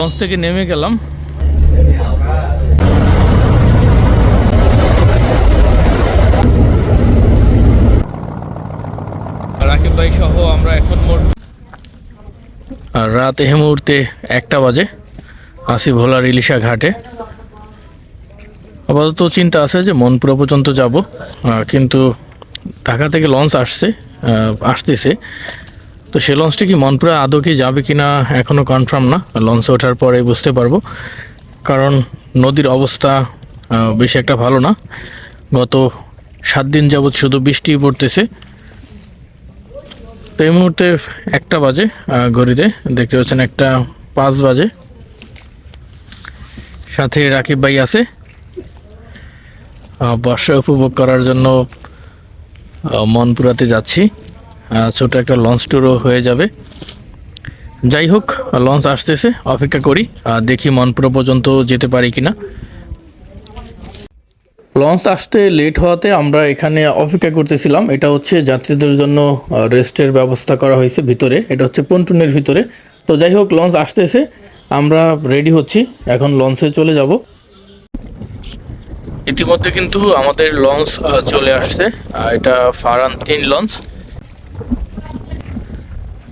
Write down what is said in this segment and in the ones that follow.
Launch থেকে নেমে গেলাম। রাকিব ভাই সহ আমরা এখন আর রাত এই মুহূর্তে একটা বাজে। আসি ভোলার ইলিশা ঘাটে। আপাতত চিন্তা আছে যে মনপুরা পর্যন্ত যাব। কিন্তু ঢাকা থেকে লঞ্চ আসছে আসতেছে। তো সে লঞ্চটি কি মনপুরা আদৌ কি যাবে কি না এখনও কনফার্ম না লঞ্চে ওঠার পরে বুঝতে পারব। কারণ নদীর অবস্থা বেশি একটা ভালো না। গত সাত দিন যাবৎ শুধু বৃষ্টি পড়তেছে। তো এই মুহূর্তে একটা বাজে ঘড়িতে। দেখতে পাচ্ছেন একটা পাঁচ বাজে। সাথে রাকিব ভাই আছে। বর্ষা উপভোগ করার জন্য মনপুরাতে যাচ্ছি। ছোট একটা লঞ্চ ট্যুরও হয়ে যাবে। যাই হোক লঞ্চ আসতেছে, অপেক্ষা করি দেখি মনপুরা পর্যন্ত যেতে পারি কিনা। লঞ্চ আসতে লেট হওয়াতে আমরা এখানে অপেক্ষা করতেছিলাম, এটা হচ্ছে যাত্রীদের জন্য রেস্টের ব্যবস্থা করা হয়েছে ভিতরে, এটা হচ্ছে পন্টুনের ভিতরে। তো যাই হোক লঞ্চ আসতেছে, আমরা রেডি হচ্ছি, এখন লঞ্চে চলে যাব। ইতিমধ্যে কিন্তু আমাদের লঞ্চ চলে আসছে এটা ফারান তিন লঞ্চ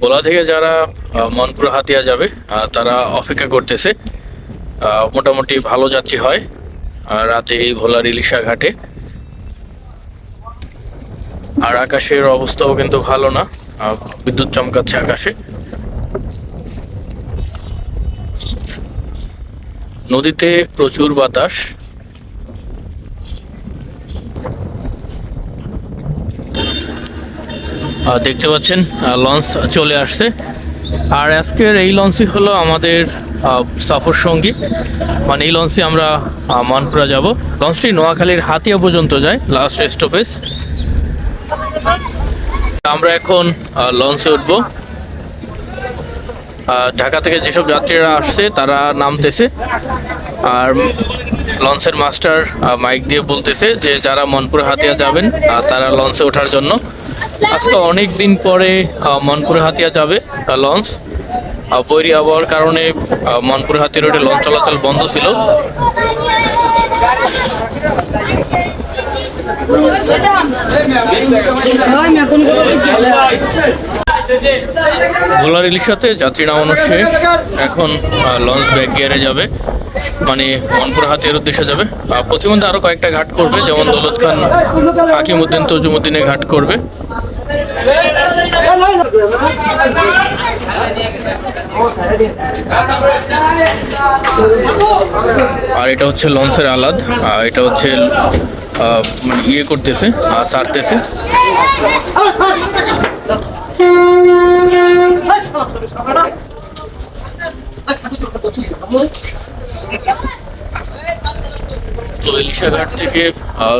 ভোলা থেকে যারা মনপুর হাতিয়া যাবে তারা অপেক্ষা করতেছে। মোটামুটি ভালো যাত্রী হয়। রাতে এই ভোলার ইলিশা ঘাটে। আর আকাশের অবস্থাও কিন্তু ভালো না। বিদ্যুৎ চমকাচ্ছে আকাশে। নদীতে প্রচুর বাতাস। দেখতে পাচ্ছেন লঞ্চ চলে আসছে। আর আজকের এই লঞ্চই হলো আমাদের সফর সঙ্গী। মানে এই লঞ্চে আমরা মানপুরা যাব। লঞ্চটি নোয়াখালীর হাতিয়া পর্যন্ত যায় লাস্ট স্টপেজ আমরা এখন লঞ্চে উঠবো। ঢাকা থেকে যেসব যাত্রীরা আসছে, তারা নামতেছে। আর লঞ্চের মাস্টার মাইক দিয়ে বলতেছে যে, যারা মনপুর হাতিয়া যাবেন তারা লঞ্চে ওঠার জন্য। আজকে অনেক দিন পরে মনপুর হাতিয়া যাবে লঞ্চ বৈরী আবহাওয়ার কারণে মনপুর হাতিয়া রোডে লঞ্চ চলাচল বন্ধ ছিল। ভোলার ইলিশাতে যাত্রী নামানো শেষ। এখন লঞ্চ ব্যাক গিয়ারে যাবে। মানে মনপুর হাতিয়ার উদ্দেশ্যে যাবে। আহ, প্রতিমধ্যে আরও কয়েকটা ঘাট করবে যেমন দৌলত খান হাকিমুদ্দিন তজুমুদ্দিনে ঘাট করবে। আর এটা হচ্ছে লঞ্চের আলাদ, আর এটা হচ্ছে মানে ইয়ে করতেছে আর সারতেছে। তো ইলিশা ঘাট থেকে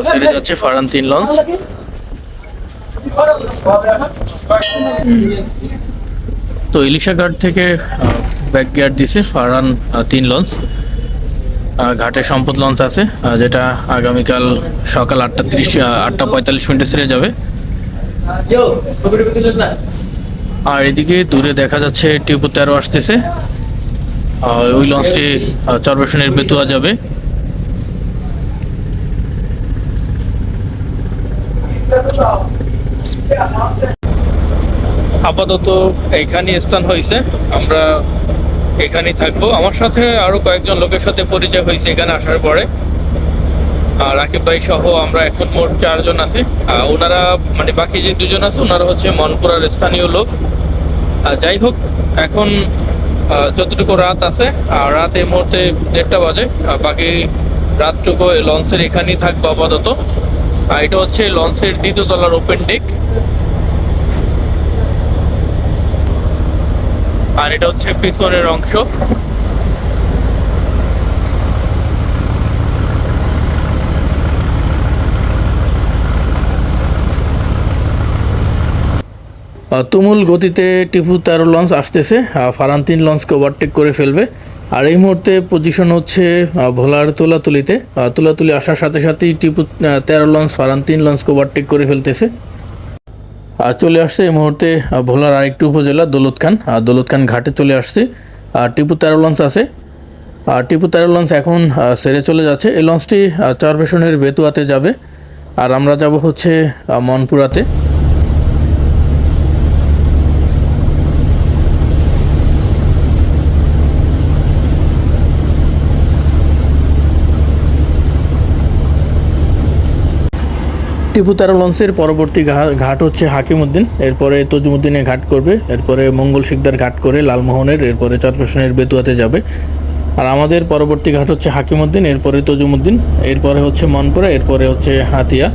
ছেড়ে যাচ্ছে ফারান তিন লঞ্চ। তো ইলিশা ঘাট থেকে ব্যাক গিয়ার দিছে ফারান তিন লঞ্চ ঘাটে সম্পদ লঞ্চ আছে যেটা আগামীকাল সকাল আটটা তিরিশ আটটা পঁয়তাল্লিশ মিনিটে ছেড়ে যাবে। আর এদিকে দূরে দেখা যাচ্ছে টিপু তেরো আসতেছে। আর ওই লঞ্চটি চরবেশনের বেতুয়া যাবে। আপাতত এইখানেই স্থান হয়েছে। আমরা এখানেই থাকব। আমার সাথে আরও কয়েকজন লোকের সাথে পরিচয় হয়েছে এখানে আসার পরে। আর রাকিব ভাই সহ আমরা এখন মোট চারজন আছি। ওনারা মানে বাকি যে দুজন আছে, ওনারা হচ্ছে মনপুরার স্থানীয় লোক। যাই হোক, এখন যতটুকু রাত আছে, আর রাত এই মুহূর্তে দেড়টা বাজে। বাকি রাতটুকু লঞ্চের এখানেই থাকব আপাতত। এটা হচ্ছে লঞ্চের দ্বিতীয় তলার ওপেন ডেক আর এটা হচ্ছে পিছনের অংশ। তুমুল গতিতে টিপু তেরো লঞ্চ আসতেছে। আহ, ফারান তিন লঞ্চকে ওভারটেক করে ফেলবে। আর এই মুহূর্তে পজিশন হচ্ছে ভোলার তোলাতুলিতে। তোলাতুলি আসার সাথে সাথেই টিপু তেরো লঞ্চ ফারান তিন লঞ্চকে ওভারটেক করে ফেলতেছে। চলে আসছে। এই মুহূর্তে ভোলার আরেকটি উপজেলা, দৌলত খান। দৌলত খান ঘাটে চলে আসছে। আর টিপু তেরো লঞ্চ আছে। আর টিপু তেরো লঞ্চ এখন সেরে চলে যাচ্ছে। এই লঞ্চটি চরপেশনের বেতুয়াতে যাবে। আর আমরা যাব হচ্ছে মনপুরাতে। টিপু তেরো লঞ্চের পরবর্তী ঘাট হচ্ছে হাকিমউদ্দিন। এরপরে তজুমুদ্দিনে ঘাট করবে, এরপরে মঙ্গল শিকদার ঘাট করে লালমোহনের, এরপরে চরপেশনের বেতুয়াতে যাবে। আর আমাদের পরবর্তী ঘাট হচ্ছে হাকিমউদ্দিন, এরপরে তজুমুদ্দিন, এরপরে হচ্ছে মনপুরা, এরপরে হচ্ছে হাতিয়া।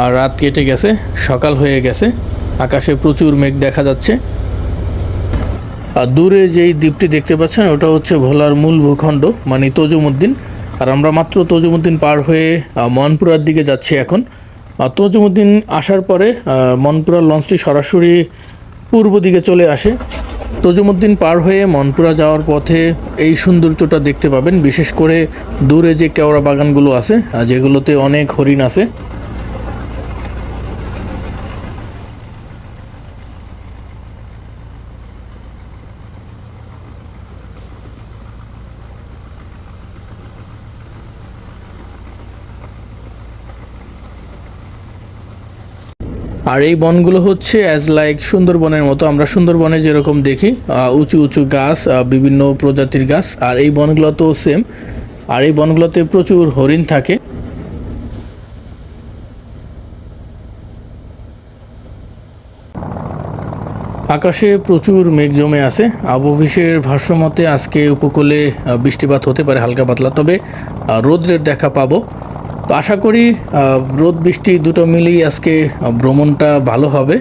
আর রাত কেটে গেছে, সকাল হয়ে গেছে, আকাশে প্রচুর মেঘ দেখা যাচ্ছে। আর দূরে যেই দ্বীপটি দেখতে পাচ্ছেন, ওটা হচ্ছে ভোলার মূল ভূখণ্ড মানে তজুমুদ্দিন। আর আমরা মাত্র তজুমুদ্দিন পার হয়ে মনপুরার দিকে যাচ্ছি এখন। তজুমুদ্দিন আসার পরে মনপুরার লঞ্চটি সরাসরি পূর্ব দিকে চলে আসে। তজুমুদ্দিন পার হয়ে মনপুরা যাওয়ার পথে এই সৌন্দর্যটা দেখতে পাবেন। বিশেষ করে দূরে যে কেওড়া বাগানগুলো আছে যেগুলোতে অনেক হরিণ আছে। আর এই বনগুলো হচ্ছে অ্যাজ লাইক সুন্দরবনের মতো। আমরা সুন্দরবনে যেরকম দেখি উঁচু উঁচু গাছ বিভিন্ন প্রজাতির গাছ। আর এই বনগুলোতেও সেম আর এই বনগুলোতে প্রচুর হরিণ থাকে। আকাশে প্রচুর মেঘ জমে আছে। আবহাওয়ার ভাষ্যমতে আজকে উপকূলে বৃষ্টিপাত হতে পারে হালকা পাতলা। তবে রৌদ্রের দেখা পাবো। তো আশা করি রোদ, বৃষ্টি দুটো মিলিয়ে আজকে ভ্রমণটা ভালো হবে।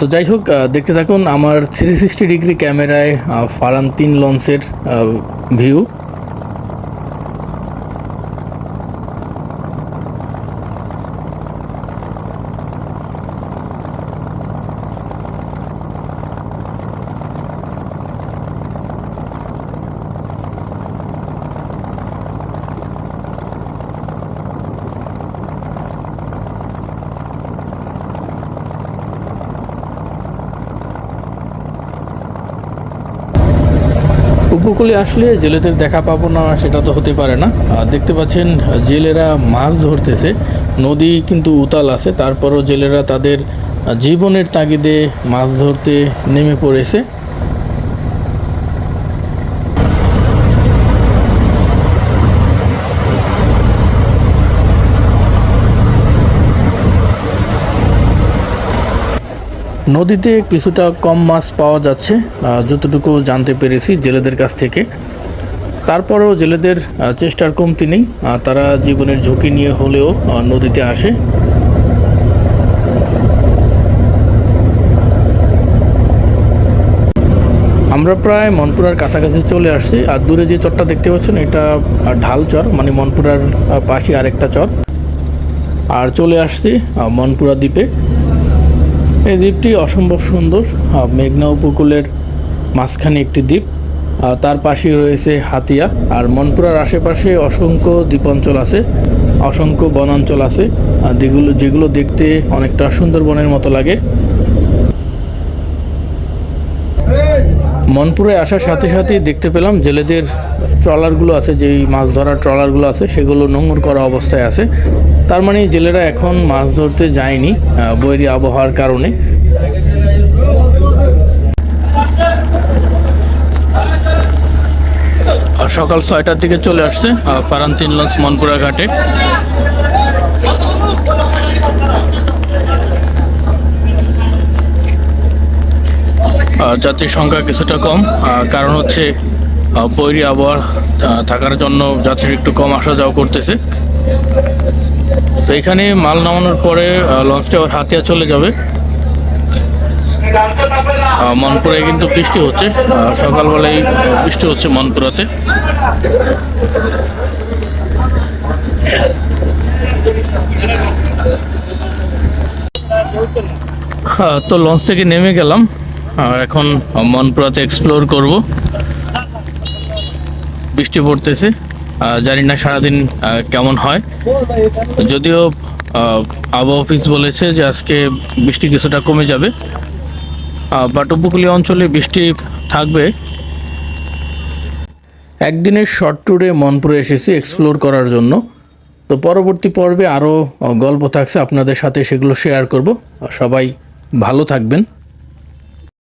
তো যাই হোক দেখতে থাকুন আমার থ্রি সিক্সটি ডিগ্রি ক্যামেরায় ফারান তিন লঞ্চের ভিউ উপকূলে আসলে জেলেদের দেখা পাবো না, সেটা তো হতে পারে না। দেখতে পাচ্ছেন, জেলেরা মাছ ধরতেছে, নদী কিন্তু উতাল আছে, তারপরও জেলেরা তাদের জীবনের তাগিদে মাছ ধরতে নেমে পড়েছে। নদীতে কিছুটা কম মাছ পাওয়া যাচ্ছে যতটুকু জানতে পেরেছি জেলেদের কাছ থেকে। তারপরেও জেলেদের চেষ্টার কমতি নেই তারা জীবনের ঝুঁকি নিয়ে হলেও নদীতে আসে। আমরা প্রায় মনপুরার কাছাকাছি চলে আসছি, আর দূরে যে চরটা দেখতে পাচ্ছেন, এটা ঢাল চর মানে মনপুরার পাশে আরেকটা চর। আর চলে আসছি মনপুরা দ্বীপে। এই দ্বীপটি অসম্ভব সুন্দর মেঘনা উপকূলের মাঝখানে একটি দ্বীপ আর তার পাশে রয়েছে হাতিয়া আর মনপুরার আশেপাশে অসংখ্য দ্বীপাঞ্চল আছে, অসংখ্য বনাঞ্চল আছে যেগুলো যেগুলো দেখতে অনেকটা সুন্দরবনের মতো লাগে। মনপুরে আসার সাথে সাথে দেখতে পেলাম জেলেদের ট্রলারগুলো আছে যেই মাছ ধরার ট্রলারগুলো আছে সেগুলো নোংর করা অবস্থায় আছে। তার মানে জেলেরা এখন মাছ ধরতে যায়নি বৈরী আবহাওয়ার কারণে। সকাল ছয়টার দিকে চলে আসছে আহ, ফারান তিন লঞ্চ মনপুরা ঘাটে। যাত্রীর সংখ্যা কিছুটা কম কারণ হচ্ছে বৈরী আবহাওয়া থাকার জন্য যাত্রীর একটু কম আসা যাওয়া করতেছে। তো এখানে মাল নামানোর পরে লঞ্চটা আবার হাতিয়া চলে যাবে। আহ, মনপুরে কিন্তু বৃষ্টি হচ্ছে সকালবেলায় বৃষ্টি হচ্ছে মনপুরাতে। তো লঞ্চ থেকে নেমে গেলাম। এখন মনপুরাতে এক্সপ্লোর করব। বৃষ্টি পড়তেছে জানি না সারাদিন কেমন হয়। যদিও আবহাওয়া অফিস বলেছে যে আজকে বৃষ্টি কিছুটা কমে যাবে। বাট উপকূলীয় অঞ্চলে বৃষ্টি থাকবে। একদিনের শর্ট ট্যুরে মনপুরে এসেছি এক্সপ্লোর করার জন্য। তো পরবর্তী পর্বে আরও গল্প থাকছে, আপনাদের সাথে সেগুলো শেয়ার করব। সবাই ভালো থাকবেন।